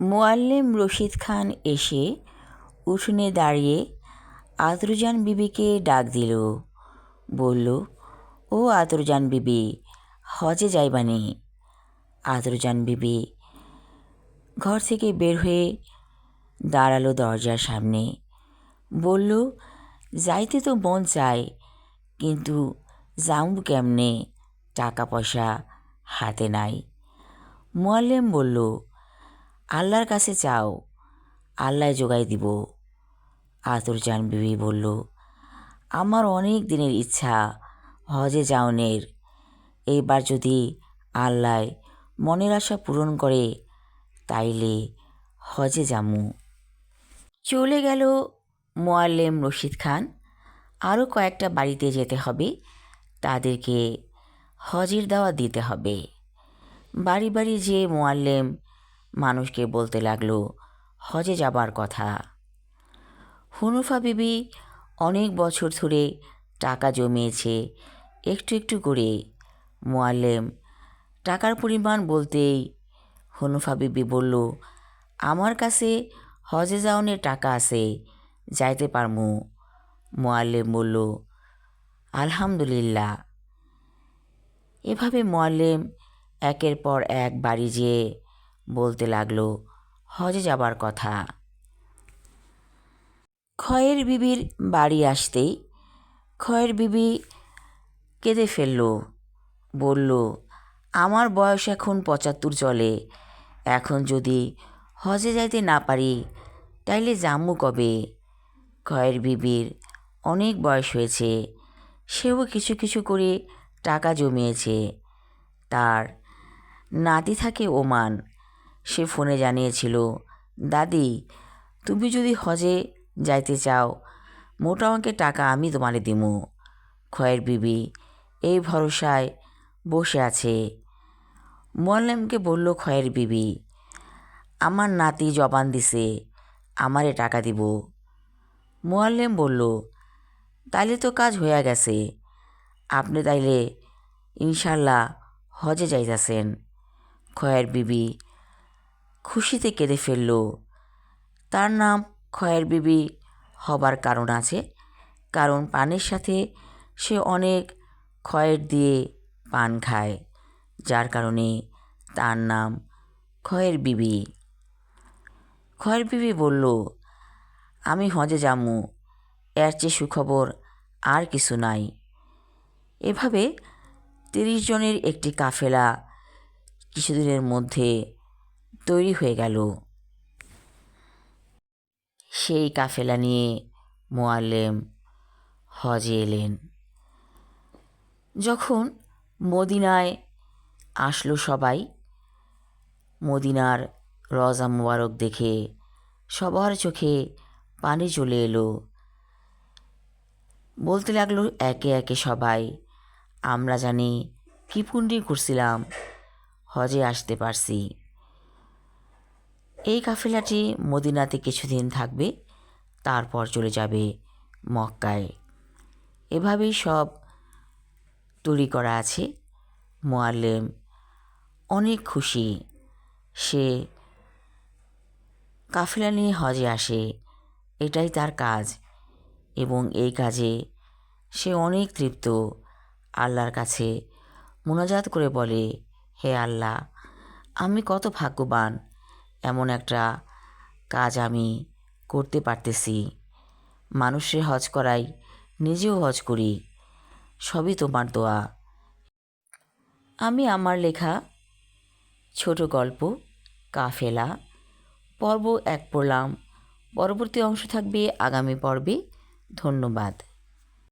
মোয়াল্লেম রশিদ খান এসে উঠোনে দাঁড়িয়ে আতরুজান বিবিকে ডাক দিল। বলল, ও আতরুজান বিবি, হজে যাইবানি আতরুজান বিবি ঘর থেকে বের হয়ে দাঁড়াল দরজার সামনে। বলল, যাইতে তো মন চায়, কিন্তু যাউব কেমনে? টাকা পয়সা হাতে নাই। মোয়াল্লেম বলল আল্লাহর কাছে চাও আল্লাহ জোগাই দিব। আতরজান বিবি বলল, আমার অনেক দিনের ইচ্ছা, হজে যাওনের। এইবার যদি আল্লাহ মনের আশা পূরণ করে, তাইলে হজে যামু। চলে গেল মোয়াল্লেম রশিদ খান। আরও কয়েকটা বাড়িতে যেতে হবে, তাদেরকে হজের দাওয়া দিতে হবে। বাড়ি বাড়ি যে মোয়াল্লেম মানুষকে বলতে লাগল, হজে যাবার কথা। হুনুফা বিবি অনেক বছর ধরে টাকা জমিয়েছে, একটু একটু করে। মোয়াল্লেম, টাকার পরিমাণ বলতেই হুনুফা বিবি বলল, আমার কাছে হজে যাওনের টাকা আছে, যাইতে পারমু। মোয়াল্লেম বলল, আলহামদুলিল্লাহ। এভাবে মোয়াল্লেম একের পর এক বাড়ি যেয়ে বলতে লাগল, হজে যাবার কথা। ক্ষয়ের বিবির বাড়ি আসতেই ক্ষয়ের বিবি কেঁদে ফেলল, বলল, আমার বয়স এখন পঁচাত্তর চলে, এখন যদি হজে যাইতে না পারি, তাইলে জাম্মু কবে? খয়ের বিবির অনেক বয়স হয়েছে, সেও কিছু কিছু করে টাকা জমিয়েছে, তার নাতি থাকে ওমান সে ফোনে জানিয়েছিল, দাদি, তুমি যদি হজে যাইতে চাও, মোটা অঙ্কের টাকা আমি তোমারে দিমু। খয়ের বিবি এই ভরসায় বসে আছে। মোয়াল্লেমকে বলল খয়ের বিবি, আমার নাতি জবান দিছে, আমারে টাকা দিব। মোয়াল্লেম বলল, তাইলে তো কাজ হইয়া গেছে, আপনি তাইলে ইনশাল্লাহ হজে যাইতাছেন। খয়ের বিবি খুশিতে কেঁদে ফেলল। তার নাম খয়ের বিবি হবার কারণ আছে, কারণ পানের সাথে সে অনেক খয়ের দিয়ে পান খায়, যার কারণে তার নাম খয়ের বিবি। খয়ের বিবি বলল, আমি হজে যামু, এর চেয়ে সুখবর আর কিছু নাই। এভাবে তিরিশ জনের একটি কাফেলা কিছুদিনের মধ্যে তৈরি হয়ে গেল। সেই কাফেলা নিয়ে মোয়াল্লেম হজে এলেন। যখন মদিনায় আসলো সবাই, মদিনার রজা মুবারক দেখে সবার চোখে পানি চলে এলো। বলতে লাগল, একে একে সবাই, আমরা জানি কী পুণ্যি করছিলাম হজে আসতে পারছি। এই কাফেলাটি মদিনাতে কিছুদিন থাকবে, তারপর চলে যাবে মক্কায়। এভাবেই সব তৈরি করা আছে। মোয়াল্লেম অনেক খুশি। সে কাফেলা নিয়ে হজে আসে। এটাই তার কাজ এবং এই কাজে সে অনেক তৃপ্ত। আল্লাহর কাছে মোনাজাত করে বলে, হে আল্লাহ, আমি কত ভাগ্যবান এমন একটা কাজ আমি করতে পারতেছি। মানুষের হজ করাই, নিজেও হজ করি, সবই তোমার দোয়া। আমি আমার লেখা, ছোট গল্প, কাফেলা, পর্ব এক পড়লাম। পরবর্তী অংশ থাকবে আগামী পর্বে। ধন্যবাদ।